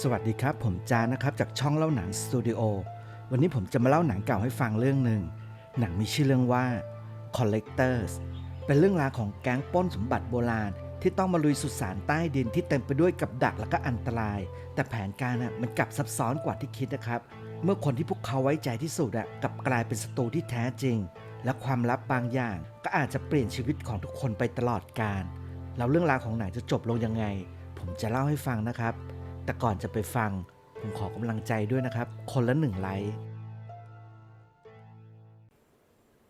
สวัสดีครับ ผมจานะครับจากช่องเล่าหนังสตูดิโอวันนี้ผมจะมาเล่าหนังเก่าให้ฟังเรื่องหนึ่งหนังมีชื่อเรื่องว่า Collectors เป็นเรื่องราวของแก๊งป้นสมบัติโบราณ ที่ต้องมาลุยสุสานใต้ดินที่เต็มไปด้วยกับดักและก็อันตราย แต่แผนการน่ะมันกลับซับซ้อนกว่าที่คิดนะครับ เมื่อคนที่พวกเขาไว้ใจที่สุดอะกลับกลายเป็นศัตรูที่แท้จริง และความลับบางอย่าง ก็อาจจะเปลี่ยนชีวิตของทุกคนไปตลอดกาลแล้วเรื่องราวของหนังจะจบลงยังไง ผมจะเล่าให้ฟังนะครับ แต่ก่อนจะไปฟัง ผมขอกำลังใจด้วยนะครับ คนละหนึ่งไลค์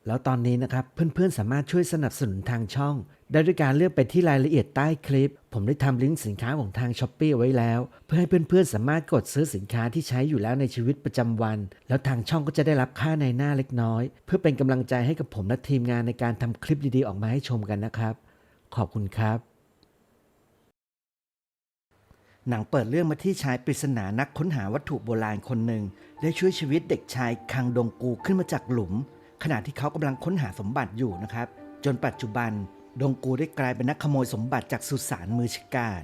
แล้วตอนนี้นะครับเพื่อนๆสามารถช่วยสนับสนุนทางช่อง ได้ด้วยการเลือกไปที่รายละเอียดใต้คลิป ผมได้ทำลิงก์สินค้าของทางช้อปปีไว้แล้ว เพื่อให้เพื่อนๆสามารถกดซื้อสินค้าที่ใช้อยู่แล้วในชีวิตประจำวัน แล้วทางช่องก็จะได้รับค่าในหน้าเล็กน้อย เพื่อเป็นกำลังใจให้กับผมและทีมงานในการทำคลิปดีๆออกมาให้ชมกันนะครับ ขอบคุณครับ หนังเปิดเรื่องมาที่ชายปริศนานักค้นหาวัตถุโบราณคนหนึ่ง ได้ช่วยชีวิตเด็กชายคังดงกูขึ้นมาจากหลุม ขณะที่เขากำลังค้นหาสมบัติอยู่นะครับ จนปัจจุบัน ดงกูได้กลายเป็นนักขโมยสมบัติจากสุสานมือชิกาด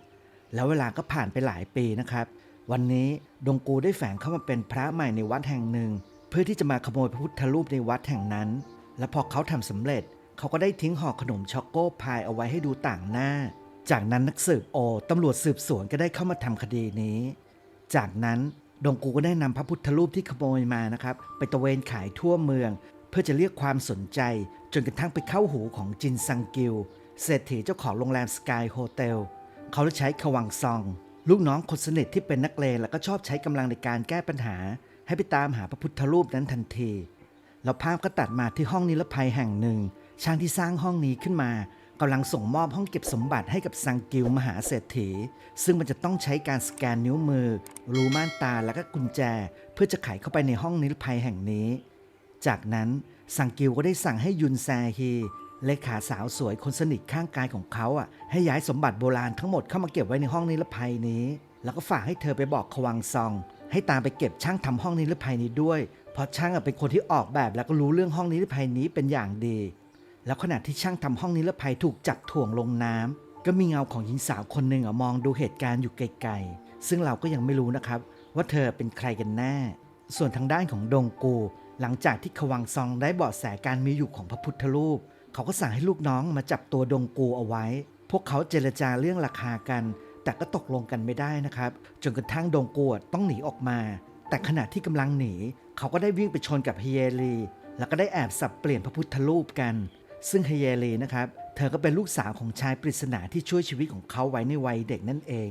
แล้วเวลาก็ผ่านไปหลายปีนะครับ วันนี้ดงกูได้แฝงเข้ามาเป็นพระใหม่ในวัดแห่งหนึ่ง เพื่อที่จะมาขโมยพระพุทธรูปในวัดแห่งนั้น และพอเขาทำสำเร็จ เขาก็ได้ทิ้งห่อขนมช็อกโก้พายเอาไว้ให้ดูต่างหน้า จากนั้นนักสืบโอตำรวจสืบสวนก็ได้เข้ามาทำคดีนี้ จากนั้นดงกูก็ได้นำพระพุทธรูปที่ขโมยมานะครับ ไปตระเวนขายทั่วเมือง เพื่อจะเรียกความสนใจ จนกระทั่งไปเข้าหูของจินซังกิวเศรษฐีเจ้าของโรงแรมสกายโฮเทลเขาได้ใช้ขวังซอง ลูกน้องคนสนิทที่เป็นนักเลงแล้วก็ชอบใช้กำลังในการแก้ปัญหา ให้ไปตามหาพระพุทธรูปนั้นทันทีแล้วภาพก็ตัดมาที่ห้องนิรภัยแห่งหนึ่ง ช่างที่สร้างห้องนี้ขึ้นมา กำลังส่งมอบห้องเก็บสมบัติให้กับซังกิวมหาเศรษฐี ซึ่งมันจะต้องใช้การสแกนนิ้วมือ รูม่านตาและก็กุญแจ เพื่อจะไขเข้าไปในห้องนิรภัยแห่งนี้ จากนั้นซังกิวก็ได้สั่งให้ยุนแซฮีเลขาสาวสวยคนสนิทข้างกายของเขาอะให้ย้ายสมบัติโบราณทั้งหมดเข้ามาเก็บไว้ในห้องนิรภัยนี้ แล้วก็ฝากให้เธอไปบอกขวังซอง ให้ตามไปเก็บช่างทำห้องนิรภัยนี้ด้วย เพราะช่างเป็นคนที่ออกแบบแล้วก็รู้เรื่องห้องนิรภัยนี้เป็นอย่างดี แล้วขณะที่ช่างทำห้องนิรภัยถูกจับถ่วงลงน้ำก็มีเงาของหญิงสาวคนหนึ่งอมองดูเหตุการณ์อยู่ไกลๆ ซึ่งเราก็ยังไม่รู้นะครับ ว่าเธอเป็นใครกันแน่ ส่วนทางด้านของดงกู หลังจากที่ขวังซองได้เบาะแสการมีอยู่ของพระพุทธรูป เขาก็สั่งให้ลูกน้องมาจับตัวดงกูเอาไว้ พวกเขาเจรจาเรื่องราคากัน แต่ก็ตกลงกันไม่ได้นะครับ จนกระทั่งดงกูต้องหนีออกมา แต่ขณะที่กำลังหนี เขาก็ได้วิ่งไปชนกับเฮียรี แล้วก็ได้แอบสับเปลี่ยนพระพุทธรูปกัน ซึ่งเฮียรีนะครับ เธอก็เป็นลูกสาวของชายปริศนาที่ช่วยชีวิตของเขาไว้ในวัยเด็กนั่นเอง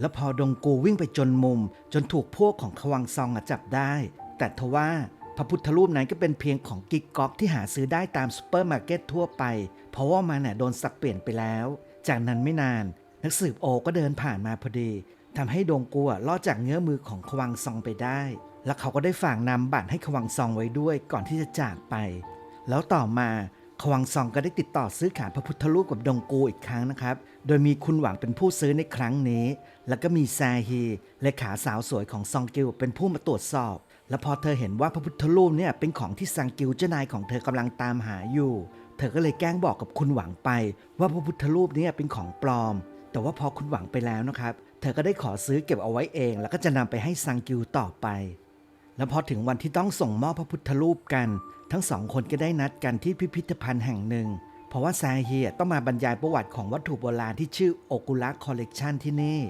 แล้วพอดงกูวิ่งไปจนมุม จนถูกพวกของขวังซองอจับได้ แต่ทว่าพระพุทธรูปนั้นก็เป็นเพียงของกิ๊กก๊อกที่หาซื้อได้ตามซูเปอร์มาร์เก็ตทั่วไป เพราะว่ามันน่ะโดนสับเปลี่ยนไปแล้ว จากนั้นไม่นาน นักสืบโอก็เดินผ่านมาพอดีทำให้ดงกูอะรอดจากเงื้อมือของขวังซองไปได้ แล้วเขาก็ได้ฝากนำบัตรให้ขวังซองไว้ด้วยก่อนที่จะจากไป แล้วต่อมา ขวังซองก็ได้ติดต่อซื้อขายพระพุทธรูปกับดงกูอีกครั้งนะครับ โดยมีคุณหวังเป็นผู้ซื้อในครั้งนี้ แล้วก็มีแซฮีเละขาสาวสวยของซองกิลเป็นผู้มาตรวจสอบ แล้วพอเธอเห็นว่าพระพุทธรูปเนี่ยเป็นของที่ซังกิวเจ้านายของเธอกำลังตามหาอยู่ เธอก็เลยแกล้งบอกกับคุณหวังไป ว่าพระพุทธรูปเนี่ยเป็นของปลอม แต่ว่าพอคุณหวังไปแล้วนะครับ เธอก็ได้ขอซื้อเก็บเอาไว้เอง แล้วก็จะนำไปให้ซังกิวต่อไป แล้วพอถึงวันที่ต้องส่งมอบพระพุทธรูปกัน ทั้งสองคนก็ได้นัดกันที่พิพิธภัณฑ์แห่งหนึ่ง เพราะว่าแซเฮียต้องมาบรรยายประวัติของวัตถุโบราณที่ชื่อโอกุลักคอลเลกชันที่นี่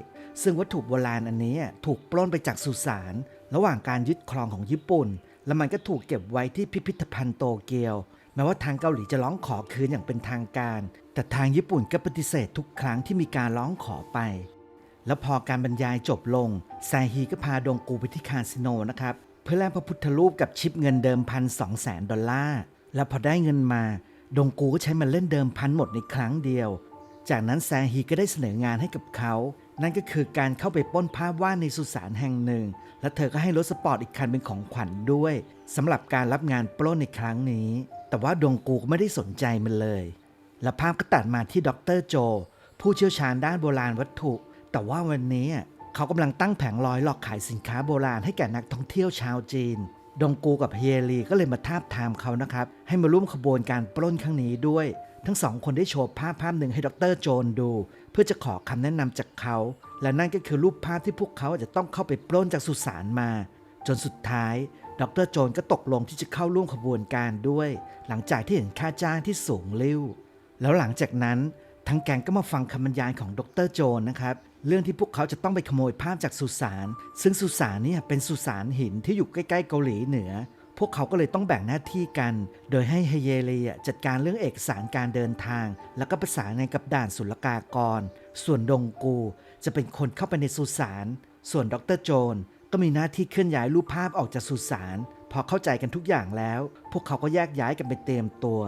ซึ่งวัตถุโบราณอันนี้ถูกปล้นไปจากสุสานระหว่างการยึดครองของญี่ปุ่น แล้วมันก็ถูกเก็บไว้ที่พิพิธภัณฑ์โตเกียวแม้ว่าทางเกาหลีจะร้องขอคืนอย่างเป็นทางการ แต่ทางญี่ปุ่นก็ปฏิเสธทุกครั้งที่มีการร้องขอไป แล้วพอการบรรยายจบลงไซฮีก็พาดงกูไปที่คาสิโนนะครับ เพื่อแลกพระพุทธรูปกับชิปเงินเดิมพันสองแสนดอลลาร์แล้วพอได้เงินมา ดงกูก็ใช้มันเล่นเดิมพันหมดในครั้งเดียว จากนั้นแซฮีก็ได้เสนองานให้กับเขา นั่นก็คือการเข้าไปป้นภาพวาดในสุสานแห่งหนึ่ง และเธอก็ให้รถสปอร์ตอีกคันเป็นของขวัญด้วยสำหรับการรับงานปล้นในครั้งนี้ แต่ว่าดงกูก็ไม่ได้สนใจมันเลย และภาพก็ตัดมาที่ดรโจ ผู้เชี่ยวชาญด้านโบราณวัตถุ แต่ว่าวันนี้ เขากำลังตั้งแผงลอยหลอกขายสินค้าโบราณให้แก่นักท่องเที่ยวชาวจีน ดงกูกับเฮียรีก็เลยมาทาบทามเขานะครับให้มาร่วมขบวนการปล้นครั้งนี้ด้วย ทั้งสองคนได้โชว์ภาพภาพหนึ่งให้ดรโจนดู เพื่อจะขอคำแนะนำจากเขา และนั่นก็คือรูปภาพที่พวกเขาจะต้องเข้าไปปล้นจากสุสานมา จนสุดท้ายดรโจนก็ตกลงที่จะเข้าร่วมขบวนการด้วย หลังจากที่เห็นค่าจ้างที่สูงลิ่วแล้วหลังจากนั้น ทั้งแกงก็มาฟังคำบรรยายของดรโจนนะครับเรื่องที่พวกเขาจะต้องไปขโมยภาพจากสุสาน ซึ่งสุสานเนี่ยเป็นสุสานหินที่อยู่ใกล้ๆเกาหลีเหนือ พวกเขาก็เลยต้องแบ่งหน้าที่กัน โดยให้เฮเยเลียจัดการเรื่องเอกสารการเดินทาง แล้วก็ประสานงานกับด่านศุลกากร ส่วนดงกูจะเป็นคนเข้าไปในสุสาน ส่วนดรโจนก็มีหน้าที่เคลื่อนย้ายรูปภาพออกจากสุสาน พอเข้าใจกันทุกอย่างแล้ว พวกเขาก็แยกย้ายกันไปเตรียมตัว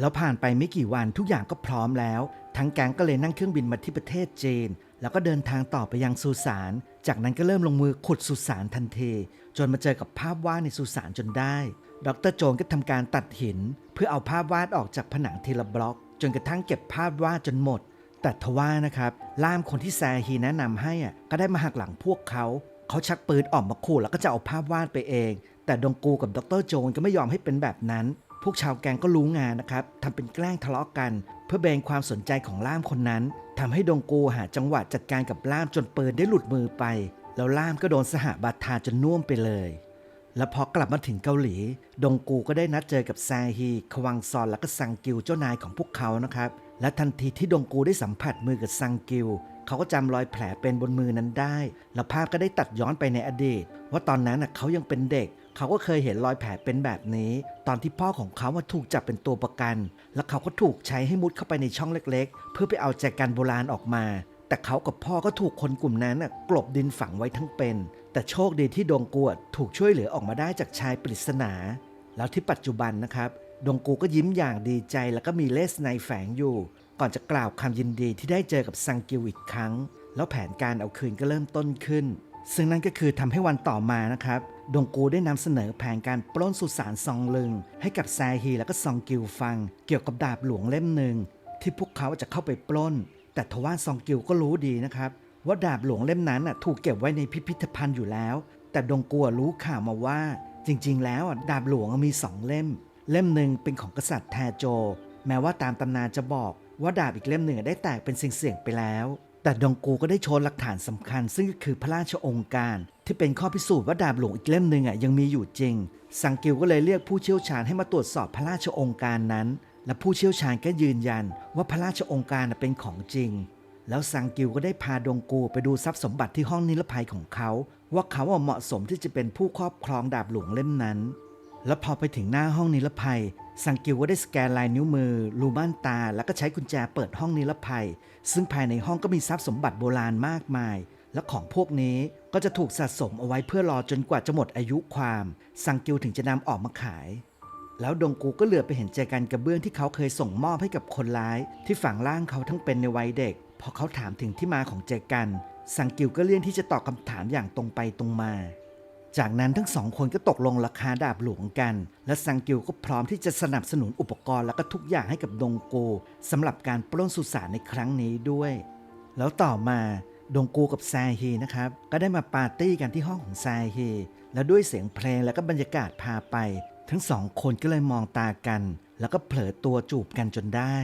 แล้วผ่านไปไม่กี่วันทุกอย่างก็พร้อมแล้ว ทั้งแก๊งก็เลยนั่งเครื่องบินมาที่ประเทศจีน แล้วก็เดินทางต่อไปยังสุสาน จากนั้นก็เริ่มลงมือขุดสุสานทันที จนมาเจอกับภาพวาดในสุสานจนได้ ดรโจนก็ทำการตัดหิน เพื่อเอาภาพวาดออกจากผนังทีละบล็อก จนกระทั่งเก็บภาพวาดจนหมด แต่ทว่านะครับ ล่ามคนที่แซฮีแนะนำให้อะก็ได้มาหักหลังพวกเขา เขาชักปืนออกมาขู่แล้วก็จะเอาภาพวาดไปเอง แต่ดงกูกับดรโจนก็ไม่ยอมให้เป็นแบบนั้น พวกชาวแกงก็รู้งานนะครับทำเป็นแกล้งทะเลาะกัน เพื่อเบนความสนใจของล่ามคนนั้นทำให้ดงกูหาจังหวะจัดการกับล่ามจนเปืนได้หลุดมือไป แล้วล่ามก็โดนสหบาทาจนน่วมไปเลย แล้วพอกลับมาถึงเกาหลี ดงกูก็ได้นัดเจอกับแซฮี ควังซอนและก็ซังกิวเจ้านายของพวกเขานะครับ และทันทีที่ดงกูได้สัมผัสมือกับซังกิวเขาก็จำรอยแผลเป็นบนมือนั้นได้ แล้วภาพก็ได้ตัดย้อนไปในอดีต ว่าตอนนั้นน่ะเขายังเป็นเด็ก เขาก็เคยเห็นรอยแผลเป็นแบบนี้ ตอนที่พ่อของเขาาถูกจับเป็นตัวประกัน แล้วเขาก็ถูกใช้ให้มุดเข้าไปในช่องเล็ก ๆ เพื่อไปเอาแจกันโบราณออกมา แต่เขากับพ่อก็ถูกคนกลุ่มนั้นกลบดินฝังไว้ทั้งเป็น แต่โชคดีที่ดงกวดถูกช่วยเหลือออกมาได้จากชายปริศนา แล้วที่ปัจจุบันนะครับ ดงกูก็ยิ้มอย่างดีใจแล้วก็มีเลสในแฝงอยู่ ก่อนจะกล่าวคำยินดีที่ได้เจอกับซังกิวอีกครั้ง แล้วแผนการเอาคืนก็เริ่มต้นขึ้น ซึ่งนั่นก็คือทำให้วันต่อมานะครับ ดงกูได้นำเสนอแผนการปล้นสุสานซองลึง ให้กับแซฮีและก็ซองกิวฟัง เกี่ยวกับดาบหลวงเล่มหนึ่งที่พวกเขาจะเข้าไปปล้น แต่ทว่าซองกิวก็รู้ดีนะครับ ว่าดาบหลวงเล่มนั้นน่ะถูกเก็บไว้ในพิพิธภัณฑ์อยู่แล้ว แต่ดงกัวรู้ข่าวมาว่า จริง ๆ แล้วดาบหลวงมีสองเล่ม เล่มหนึ่งเป็นของกษัตริย์แทโจ แม้ว่าตามตำนานจะบอกว่าดาบอีกเล่มหนึ่งได้แตกเป็นเสียงๆไปแล้ว แต่ดองกูก็ได้โชว์หลักฐานสำคัญ ซึ่งก็คือพระราชองค์การ ที่เป็นข้อพิสูจน์ว่าดาบหลวงอีกเล่มหนึ่งอะยังมีอยู่จริงซังกิวก็เลยเรียกผู้เชี่ยวชาญให้มาตรวจสอบพระราชองค์การนั้น และผู้เชี่ยวชาญก็ยืนยัน ว่าพระราชองค์การเป็นของจริง แล้วซังกิวก็ได้พาดงกูไปดูทรัพย์สมบัติที่ห้องนิรภัยของเขา ว่าเขาเหมาะสมที่จะเป็นผู้ครอบครองดาบหลวงเล่มนั้น แล้วพอไปถึงหน้าห้องนิรภัย ซังกิวก็ได้สแกนลายนิ้วมือรูม่านตา แล้วก็ใช้กุญแจเปิดห้องนิรภัย ซึ่งภายในห้องก็มีทรัพย์สมบัติโบราณมากมาย และของพวกนี้ก็จะถูกสะสมเอาไว้เพื่อรอจนกว่าจะหมดอายุความซังกิวถึงจะนำออกมาขาย แล้วดงกูก็เหลือไปเห็นแจกันกระเบื้องที่เขาเคยส่งมอบให้กับคนร้าย ที่ฝังร่างเขาทั้งเป็นในวัยเด็ก พอเขาถามถึงที่มาของแจกันซังกิวก็เลี่ยงที่จะตอบคำถามอย่างตรงไปตรงมา จากนั้นทั้งสองคนก็ตกลงราคาดาบหลวงกัน และซังกิวก็พร้อมที่จะสนับสนุนอุปกรณ์และก็ทุกอย่างให้กับดงโกสำหรับการปล้นสุสานในครั้งนี้ด้วย แล้วต่อมาดงกูกับแซฮีนะครับ ก็ได้มาปาร์ตี้กันที่ห้องของแซฮีและด้วยเสียงเพลงและก็บรรยากาศพาไป ทั้งสองคนก็เลยมองตากัน แล้วก็เผลอตัวจูบกันจนได้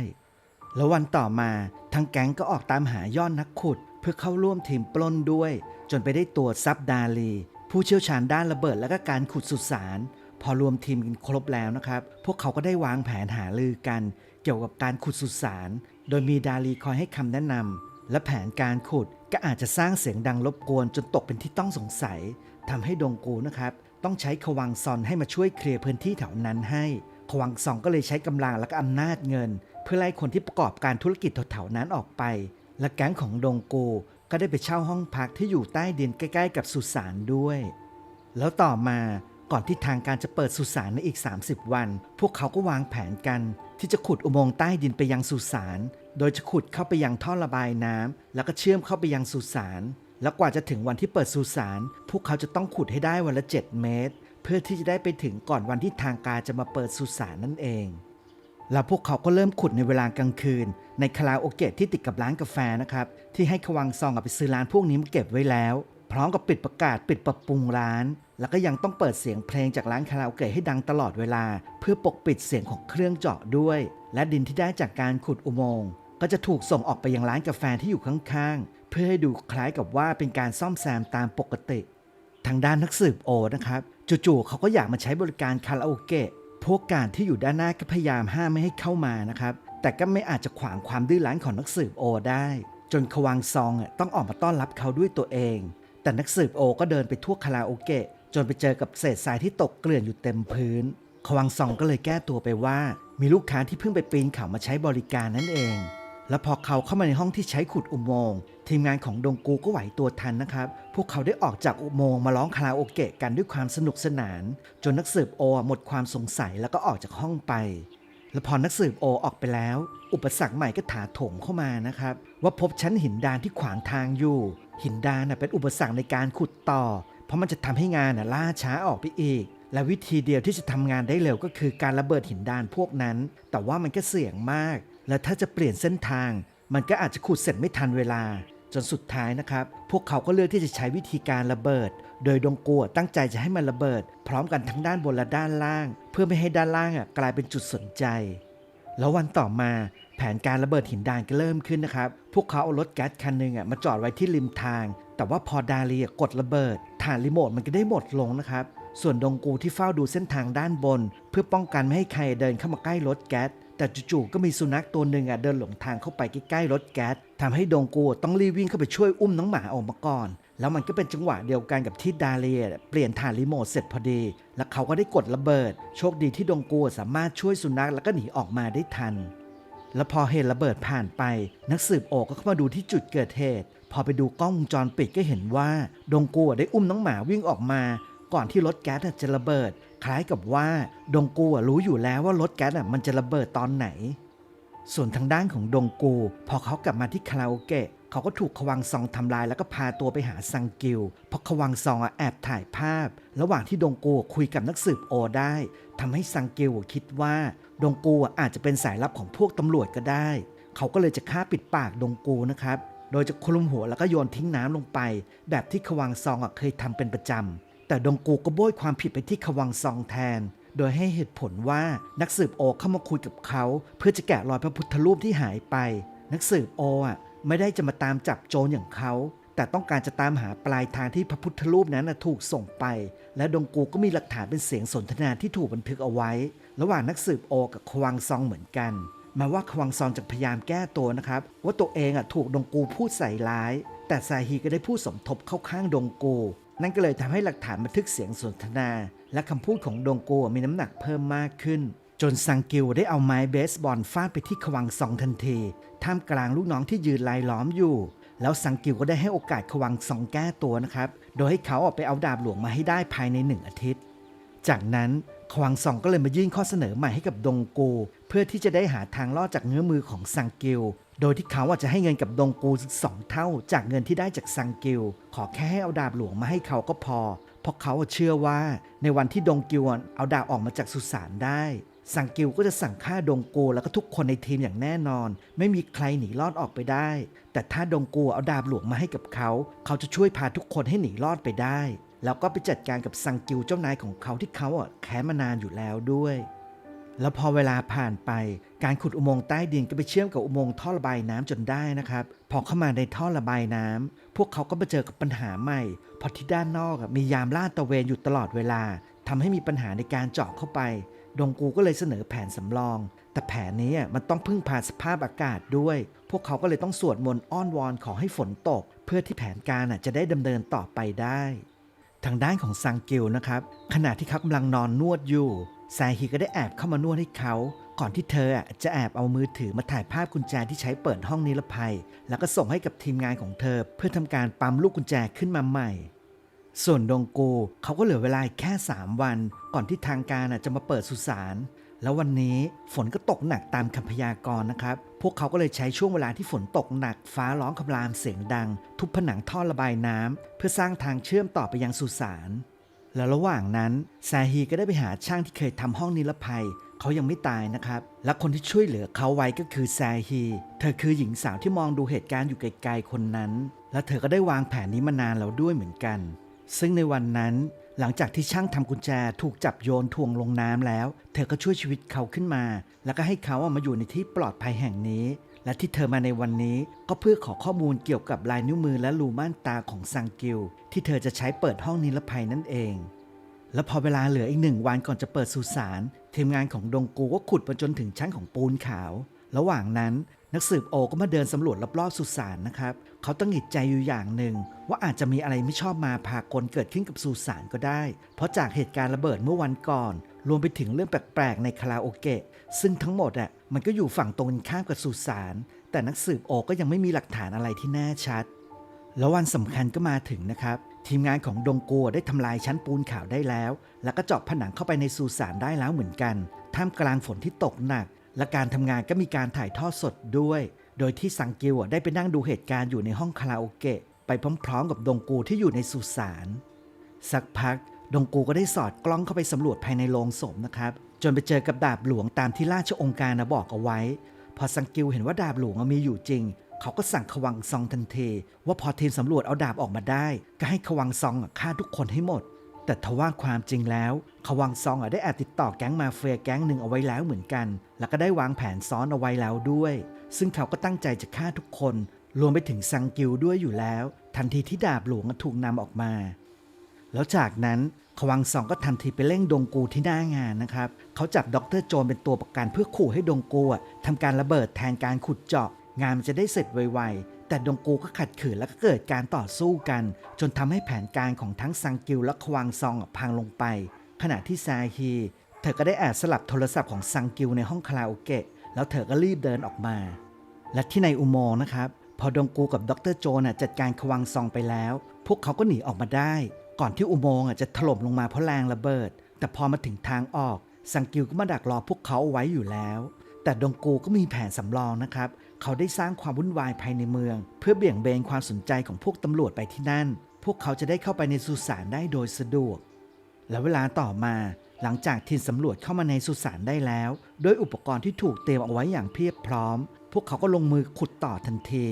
แล้ววันต่อมาทางแก๊งก็ออกตามหายอดนักขุด เพื่อเข้าร่วมทีมปล้นด้วย จนไปได้ตัวซับดาลี ผู้เชี่ยวชาญด้านระเบิดและก็การขุดสุสานพอรวมทีมกันครบแล้วนะครับ พวกเขาก็ได้วางแผนหาลือกันเกี่ยวกับการขุดสุสานโดยมีดาลีคอยให้คำแนะนำและแผนการขุดก็อาจจะสร้างเสียงดังรบกวนจนตกเป็นที่ต้องสงสัยทำให้ดงกูนะครับ ต้องใช้ขวังซอนให้มาช่วยเคลียร์พื้นที่แถวนั้นให้ขวังซองก็เลยใช้กำลังและก็อำนาจเงิน เพื่อไล่คนที่ประกอบการธุรกิจแถวๆนั้นออกไป และแก๊งของดงกู ก็ได้ไปเช่าห้องพักที่อยู่ใต้ดินใกล้ ๆ กับสุสานด้วย แล้วต่อมาก่อนที่ทางการจะเปิดสุสานในอีก 30 วัน พวกเขาก็วางแผนกัน ที่จะขุดอุโมงค์ใต้ดินไปยังสุสาน โดยจะขุดเข้าไปยังท่อระบายน้ำแล้วก็เชื่อมเข้าไปยังสุสาน แล้วกว่าจะถึงวันที่เปิดสุสาน พวกเขาจะต้องขุดให้ได้วันละ 7 เมตร เพื่อที่จะได้ไปถึงก่อนวันที่ทางการจะมาเปิดสุสานนั่นเอง แล้วพวกเขาก็เริ่มขุดในเวลากลางคืน ในคาราโอเกะที่ติดกับร้านกาแฟนะครับ ที่ให้ขวังซองเอาไปซื้อร้านพวกนี้มาเก็บไว้แล้ว พร้อมกับปิดประกาศปิดปรับปรุงร้าน แล้วก็ยังต้องเปิดเสียงเพลงจากร้านคาราโอเกะให้ดังตลอดเวลา เพื่อปกปิดเสียงของเครื่องเจาะด้วย และดินที่ได้จากการขุดอุโมงค์ก็จะถูกส่งออกไปยังร้านกาแฟที่อยู่ข้างๆ เพื่อให้ดูคล้ายกับว่าเป็นการซ่อมแซมตามปกติ ทางด้านนักสืบโอนะครับ จู่ๆเขาก็อยากมาใช้บริการคาราโอเกะ พวกการที่อยู่ด้านหน้าก็พยายามห้ามไม่ให้เข้ามานะครับ แต่ก็ไม่อาจจะขวางความดื้อรั้นของนักสืบโอได้ จนควางซองต้องออกมาต้อนรับเขาด้วยตัวเอง แต่นักสืบโอก็เดินไปทั่วคาราโอเกะ จนไปเจอกับเศษทรายที่ตกเกลื่อนอยู่เต็มพื้น ควางซองก็เลยแก้ตัวไปว่า มีลูกค้าที่เพิ่งไปปีนเขามาใช้บริการนั่นเอง แล้วพอเขาเข้ามาในห้องที่ใช้ขุดอุโมงค์ทีมงานของดงกูก็ไหวตัวทันนะครับ พวกเขาได้ออกจากอุโมงค์มาร้องคาราโอเกะกันด้วยความสนุกสนาน จนนักสืบโอหมดความสงสัยแล้วก็ออกจากห้องไป แล้วพอนักสืบโอออกไปแล้ว อุปสรรคใหม่ก็ถาโถมเข้ามานะครับ ว่าพบชั้นหินดานที่ขวางทางอยู่ หินดานนะเป็นอุปสรรคในการขุดต่อ เพราะมันจะทำให้งานนะล่าช้าออกไปอีกและวิธีเดียวที่จะทำงานได้เร็วก็คือการระเบิดหินดานพวกนั้น แต่ว่ามันก็เสี่ยงมาก และถ้าจะเปลี่ยนเส้นทาง มันก็อาจจะขุดเสร็จไม่ทันเวลา จนสุดท้ายนะครับ พวกเขาก็เลือกที่จะใช้วิธีการระเบิด โดยดงกัวตั้งใจจะให้มันระเบิด พร้อมกันทั้งด้านบนและด้านล่าง เพื่อไม่ให้ด้านล่างอะกลายเป็นจุดสนใจ แล้ววันต่อมาแผนการระเบิดหินดานก็เริ่มขึ้นนะครับ พวกเขาเอารถแก๊สคันหนึ่งอะมาจอดไว้ที่ริมทาง แต่ว่าพอดาเลียกดระเบิด ฐานรีโมทมันก็ได้หมดลงนะครับ ส่วนดงกูที่เฝ้าดูเส้นทางด้านบน เพื่อป้องกันไม่ให้ใครเดินเข้ามาใกล้รถแก๊ส แต่จู่ๆก็มีสุนัขตัวหนึ่งอะเดินหลงทางเข้าไปใกล้ๆรถแก๊สทำให้ดงกูต้องรีบวิ่งเข้าไปช่วยอุ้มน้องหมาออกมาก่อน แล้วมันก็เป็นจังหวะเดียวกันกับที่ดาเลียเปลี่ยนฐานรีโมทเสร็จพอดี แล้วเขาก็ได้กดระเบิด โชคดีที่ดงกูสามารถช่วยสุนัขแล้วก็หนีออกมาได้ทัน แล้วพอเหตุระเบิดผ่านไป นักสืบโอกก็เข้ามาดูที่จุดเกิดเหตุ พอไปดูกล้องวงจรปิดก็เห็นว่า ดงกูได้อุ้มน้องหมาวิ่งออกมา ก่อนที่รถแก๊สจะระเบิด คล้ายกับว่าดงกูรู้อยู่แล้วว่ารถแก๊สมันจะระเบิดตอนไหน ส่วนทางด้านของดงกู พอเขากลับมาที่คาราโอเกะเขาก็ถูกขวังซองทำลายแล้วก็พาตัวไปหาซังกิวเพราะขวังซองอะแอบถ่ายภาพ ระหว่างที่ดงกูคุยกับนักสืบโอได้ทำให้ซังกิวคิดว่า ดงกูอาจจะเป็นสายลับของพวกตำรวจก็ได้ เขาก็เลยจะฆ่าปิดปากดงกูนะครับ โดยจะคลุมหัวแล้วก็โยนทิ้งน้ำลงไป แบบที่ขวังซองอะเคยทำเป็นประจำ แต่ดงกูก็โบยความผิดไปที่ขวังซองแทน โดยให้เหตุผลว่านักสืบโอเข้ามาคุยกับเขา เพื่อจะแกะรอยพระพุทธรูปที่หายไป นักสืบโออะไม่ได้จะมาตามจับโจรอย่างเขา แต่ต้องการจะตามหาปลายทางที่พระพุทธรูปนั้นถูกส่งไป และดงกูก็มีหลักฐานเป็นเสียงสนทนาที่ถูกบันทึกเอาไว้ ระหว่างนักสืบโอกับควางซองเหมือนกันแมาว่าควางซองจะพยายามแก้ตัวนะครับ ว่าตัวเองอะถูกดงกูพูดใส่ร้าย แต่ซาฮีก็ได้พูดสมทบเข้าข้างดงกู นั่นก็เลยทำให้หลักฐานบันทึกเสียงสนทนา และคำพูดของดงโกมีน้ำหนักเพิ่มมากขึ้น จนซังกิวได้เอาไม้เบสบอลฟาดไปที่ควางซองทันทีท่ามกลางลูกน้องที่ยืนลายล้อมอยู่ แล้วซังกิวก็ได้ให้โอกาสควางซองแก้ตัวนะครับ โดยให้เขาออกไปเอาดาบหลวงมาให้ได้ภายในหนึ่งอาทิตย์ จากนั้นควางซองก็เลยมายื่นข้อเสนอใหม่ให้กับดงโก เพื่อที่จะได้หาทางรอดจากเงื้อมือของซังเกิวโดยที่เขาอาจจะให้เงินกับดงกูสองเท่าจากเงินที่ได้จากซังเกิวขอแค่ให้เอาดาบหลวงมาให้เขาก็พอ เพราะเขาเชื่อว่าในวันที่ดงกิวเอาดาบออกมาจากสุสานได้ซังกิวก็จะสั่งฆ่าดงกูแล้วก็ทุกคนในทีมอย่างแน่นอน ไม่มีใครหนีรอดออกไปได้ แต่ถ้าดงกูเอาดาบหลวงมาให้กับเขา เขาจะช่วยพาทุกคนให้หนีรอดไปได้ แล้วก็ไปจัดการกับซังกิวเจ้านายของเขาที่เขาอะแค้นมานานอยู่แล้วด้วย แล้วพอเวลาผ่านไปการขุดอุโมงค์ใต้ดินก็ไปเชื่อมกับอุโมงค์ท่อระบายน้ำจนได้นะครับ พอเข้ามาในท่อระบายน้ำพวกเขาก็มาเจอกับปัญหาใหม่พราะที่ด้านนอกมียามลาดตะเวนอยู่ตลอดเวลาทำให้มีปัญหาในการเจาะเข้าไป ดงกูก็เลยเสนอแผนสำรอง แต่แผนนี้มันต้องพึ่งพาสภาพอากาศด้วย พวกเขาก็เลยต้องสวดมนต์อ้อนวอนขอให้ฝนตก เพื่อที่แผนการจะได้ดำเนินต่อไปได้ ทางด้านของซังกิวนะครับขณะที่เขากำลังนอนนวดอยู่ แซฮีก็ได้แอบเข้ามานวดให้เขา ก่อนที่เธอจะแอบเอามือถือมาถ่ายภาพกุญแจที่ใช้เปิดห้องนิรภัย แล้วก็ส่งให้กับทีมงานของเธอ เพื่อทำการปั๊มลูกกุญแจขึ้นมาใหม่ ส่วนดงโกเขาก็เหลือเวลาแค่ 3 วัน ก่อนที่ทางการจะมาเปิดสุสานแล้ววันนี้ฝนก็ตกหนักตามคำพยากรณ์นะครับ พวกเขาก็เลยใช้ช่วงเวลาที่ฝนตกหนักฟ้าร้องคำรามเสียงดัง ทุบผนังท่อระบายน้ำเพื่อสร้างทางเชื่อมต่อไปยังสุสาน แล้วระหว่างนั้นซาฮีก็ได้ไปหาช่างที่เคยทำห้องนิรภัย เขายังไม่ตายนะครับ และคนที่ช่วยเหลือเขาไว้ก็คือแซฮี เธอคือหญิงสาวที่มองดูเหตุการณ์อยู่ไกลๆคนนั้น และเธอก็ได้วางแผนนี้มานานแล้วด้วยเหมือนกัน ซึ่งในวันนั้นหลังจากที่ช่างทำกุญแจถูกจับโยนถ่วงลงน้ำแล้ว เธอก็ช่วยชีวิตเขาขึ้นมา แล้วก็ให้เขาอะมาอยู่ในที่ปลอดภัยแห่งนี้ และที่เธอมาในวันนี้ก็เพื่อขอข้อมูลเกี่ยวกับลายนิ้วมือและรูม่านตาของซังกิล ที่เธอจะใช้เปิดห้องนิรภัยนั่นเอง แล้วพอเวลาเหลืออีกหนึ่งวันก่อนจะเปิดสุสานทีมงานของดงกูก็ขุดมาจนถึงชั้นของปูนขาว ระหว่างนั้นนักสืบโอก็มาเดินสำรวจรอบๆสุสานนะครับ เขาตั้งหิดใจอยู่อย่างหนึ่ง ว่าอาจจะมีอะไรไม่ชอบมาพากลเกิดขึ้นกับสุสานก็ได้ เพราะจากเหตุการณ์ระเบิดเมื่อวันก่อน รวมไปถึงเรื่องแปลกๆในคาราโอเกะ ซึ่งทั้งหมดอะ มันก็อยู่ฝั่งตรงกันข้ามกับสุสานแต่นักสืบโอก็ยังไม่มีหลักฐานอะไรที่แน่ชัด แล้ววันสำคัญก็มาถึงนะครับ ทีมงานของดงกัวได้ทำลายชั้นปูนขาวได้แล้ว แล้วก็เจาะผนังเข้าไปในสุสานได้แล้วเหมือนกัน ท่ามกลางฝนที่ตกหนัก และการทำงานก็มีการถ่ายทอดสดด้วย โดยที่ซังกิวได้ไปนั่งดูเหตุการณ์อยู่ในห้องคาราโอเกะไปพร้อมๆ กับดงกูที่อยู่ในสุสานสักพักดงกูก็ได้สอดกล้องเข้าไปสำรวจภายในโรงศพนะครับ จนไปเจอกับดาบหลวงตามที่ราชองค์การนะบอกเอาไว้ พอซังกิวเห็นว่าดาบหลวงมีอยู่จริง เขาก็สั่งขวังซองทันทีว่าพอทีมสำรวจเอาดาบออกมาได้ ก็ให้ขวังซองฆ่าทุกคนให้หมด แต่ทว่าความจริงแล้วขวังซองได้แอบติดต่อแก๊งมาเฟียแก๊งหนึ่งเอาไว้แล้วเหมือนกัน แล้วก็ได้วางแผนซ้อนเอาไว้แล้วด้วย ซึ่งเขาก็ตั้งใจจะฆ่าทุกคน รวมไปถึงซังกิวด้วยอยู่แล้ว ทันทีที่ดาบหลวงถูกนำออกมา แล้วจากนั้น ขวังซองก็ทันทีไปเร่งดงกูที่หน้างานนะครับ เขาจับดรโจนเป็นตัวประกันเพื่อขู่ให้ดงกูอะทำการระเบิดแทนการขุดเจาะงานมันจะได้เสร็จไวๆ แต่ดงกูก็ขัดขืนแล้วก็เกิดการต่อสู้กัน จนทำให้แผนการของทั้งซังกิวและขวังซองพังลงไป ขณะที่ซาฮีเธอก็ได้แอบสลับโทรศัพท์ของซังกิวในห้องคาราโอเกะแล้วเธอก็รีบเดินออกมา และที่ในอุโมงค์นะครับ พอดงกูกับดรโจนอะจัดการขวังซองไปแล้ว พวกเขาก็หนีออกมาได้ ก่อนที่อุโมงค์จะถล่มลงมาเพราะแรงระเบิด แต่พอมาถึงทางออกซังกิวก็มาดักรอพวกเขาเอาไว้อยู่แล้ว แต่ดงกูก็มีแผนสำรองนะครับ เขาได้สร้างความวุ่นวายภายในเมือง เพื่อเบี่ยงเบนความสนใจของพวกตำรวจไปที่นั่น พวกเขาจะได้เข้าไปในสุสานได้โดยสะดวก แล้วเวลาต่อมาหลังจากทีมสำรวจเข้ามาในสุสานได้แล้วด้วยอุปกรณ์ที่ถูกเตรียมเอาไว้อย่างเพียบพร้อม พวกเขาก็ลงมือขุดต่อทันที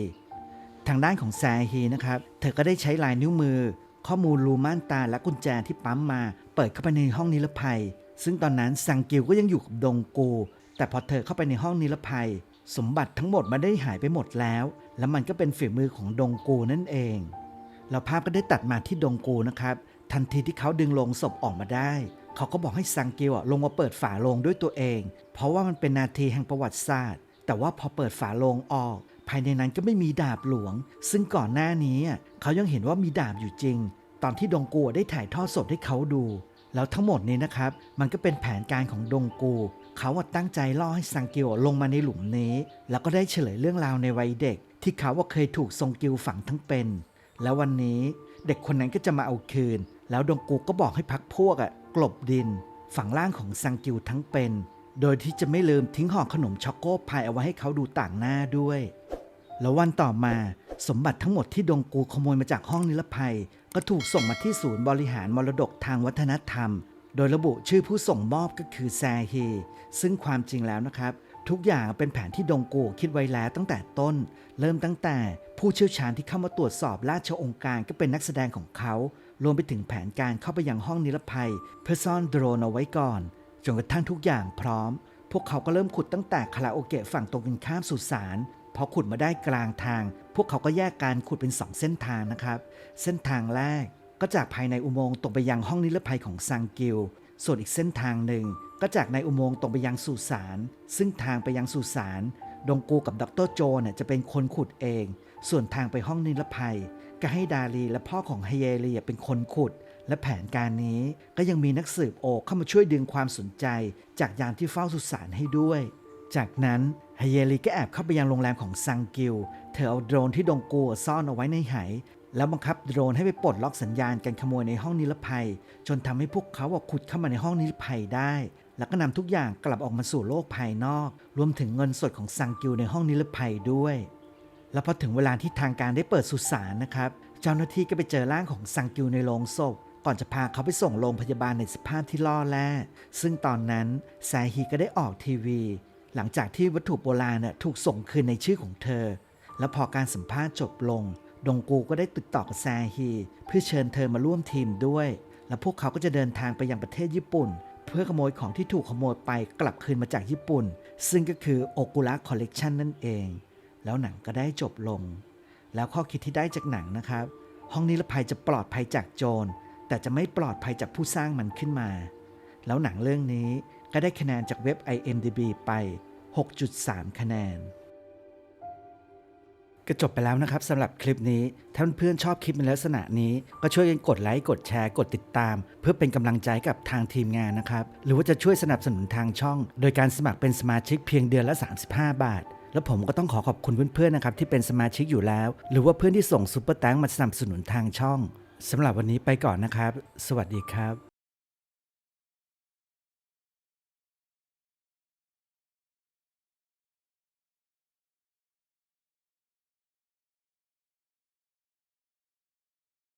ทางด้านของแซฮีนะครับ เธอก็ได้ใช้ลายนิ้วมือ ข้อมูลรูม่านตาและกุญแจที่ปั๊มมา เปิดเข้าไปในห้องนิรภัย ซึ่งตอนนั้นซังกิวก็ยังอยู่กับดงโก แต่พอเธอเข้าไปในห้องนิรภัย สมบัติทั้งหมดมันได้หายไปหมดแล้ว และมันก็เป็นฝีมือของดงโกนั่นเองแล้วภาพก็ได้ตัดมาที่ดงโกนะครับ ทันทีที่เขาดึงโลงศพออกมาได้เขาก็บอกให้ซังกิวลงมาเปิดฝาโลงด้วยตัวเอง เพราะว่ามันเป็นนาทีแห่งประวัติศาสตร์ แต่ว่าพอเปิดฝาโลงออก ภายในนั้นก็ไม่มีดาบหลวง ซึ่งก่อนหน้านี้เขายังเห็นว่ามีดาบอยู่จริง ตอนที่ดงกูได้ถ่ายทอดสดให้เขาดู แล้วทั้งหมดนี้นะครับ มันก็เป็นแผนการของดงกู เขาตั้งใจล่อให้ซังกิวลงมาในหลุมนี้ แล้วก็ได้เฉลยเรื่องราวในวัยเด็ก ที่เขาว่าเคยถูกซงกิวฝังทั้งเป็น แล้ววันนี้เด็กคนนั้นก็จะมาเอาคืน แล้วดงกูก็บอกให้พักพวกอะกลบดิน ฝังร่างของซังกิวทั้งเป็น โดยที่จะไม่ลืมทิ้งห่อขนมช็อกโกพายเอาไว้ให้เขาดูต่างหน้าด้วย แล้ววันต่อมา สมบัติทั้งหมดที่ดงกูขโมยมาจากห้องนิรภัย ก็ถูกส่งมาที่ศูนย์บริหารมรดกทางวัฒนธรรม โดยระบุชื่อผู้ส่งมอบก็คือแซเฮซึ่งความจริงแล้วนะครับ ทุกอย่างเป็นแผนที่ดงกูคิดไว้แล้วตั้งแต่ต้น เริ่มตั้งแต่ผู้เชี่ยวชาญที่เข้ามาตรวจสอบราชองค์การก็เป็นนักแสดงของเขารวมไปถึงแผนการเข้าไปยังห้องนิรภัย เพื่อซ่อนโดรนเอาไว้ก่อนจนกระทั่งทุกอย่างพร้อม พวกเขาก็เริ่มขุดตั้งแต่คาราโอเกะฝั่งตรงกันข้ามสุสาน พอขุดมาได้กลางทาง พวกเขาก็แยกการขุดเป็น2เส้นทางนะครับ เส้นทางแรกก็จากภายในอุโมงค์ตรงไปยังห้องนิรภัยของซังกิล ส่วนอีกเส้นทางหนึ่ง ก็จากในอุโมงค์ตรงไปยังสุสาน ซึ่งทางไปยังสุสาน ดงกูกับดรโจเนี่ยจะเป็นคนขุดเอง ส่วนทางไปห้องนิรภัย ก็ให้ดาลีและพ่อของเฮเยลีเป็นคนขุด และแผนการนี้ก็ยังมีนักสืบโอเข้ามาช่วยดึงความสนใจ จากยามที่เฝ้าสุสานให้ด้วย จากนั้นไฮเยลีก็แอบเข้าไปยังโรงแรมของซังกิล เธอเอาโดรนที่ดงกูซ่อนเอาไว้ในไหแล้วบังคับโดรนให้ไปปลดล็อกสัญญาณการขโมยในห้องนิรภัย จนทำให้พวกเขาขุดเข้ามาในห้องนิรภัยได้ แล้วก็นำทุกอย่างกลับออกมาสู่โลกภายนอก รวมถึงเงินสดของซังกิลในห้องนิรภัยด้วย แล้วพอถึงเวลาที่ทางการได้เปิดสุสานนะครับ เจ้าหน้าที่ก็ไปเจอร่างของซังกิลในโรงศพ ก่อนจะพาเขาไปส่งโรงพยาบาลในสภาพที่ล่อแร่ซึ่งตอนนั้นแซฮีก็ได้ออกทีวี หลังจากที่วัตถุโบราณน่ะถูกส่งคืนในชื่อของเธอ และพอการสัมภาษณ์จบลง ดงกูก็ได้ติดต่อกับแซฮี เพื่อเชิญเธอมาร่วมทีมด้วย และพวกเขาก็จะเดินทางไปยังประเทศญี่ปุ่น เพื่อขโมยของที่ถูกขโมยไปกลับคืนมาจากญี่ปุ่น ซึ่งก็คือโอกุระคอลเลกชันนั่นเอง แล้วหนังก็ได้จบลง แล้วข้อคิดที่ได้จากหนังนะครับ ห้องนิรภัยจะปลอดภัยจากโจร แต่จะไม่ปลอดภัยจากผู้สร้างมันขึ้นมา แล้วหนังเรื่องนี้ ก็ได้คะแนนจากเว็บ IMDb ไป 6.3 คะแนน ก็จบไปแล้วนะครับสำหรับคลิปนี้ ถ้าเพื่อนชอบคลิปในลักษณะนี้ ก็ช่วยกันกดไลค์ กดแชร์ กดติดตาม เพื่อเป็นกำลังใจกับทางทีมงานนะครับ หรือว่าจะช่วยสนับสนุนทางช่อง โดยการสมัครเป็นสมาชิกเพียงเดือนละ 35 บาทแล้วผมก็ต้องขอขอบคุณเพื่อนๆนะครับที่เป็นสมาชิกอยู่แล้ว หรือว่าเพื่อนที่ส่งซุปเปอร์แตงมาสนับสนุนทางช่องสำหรับวันนี้ไปก่อนนะครับ สวัสดีครับ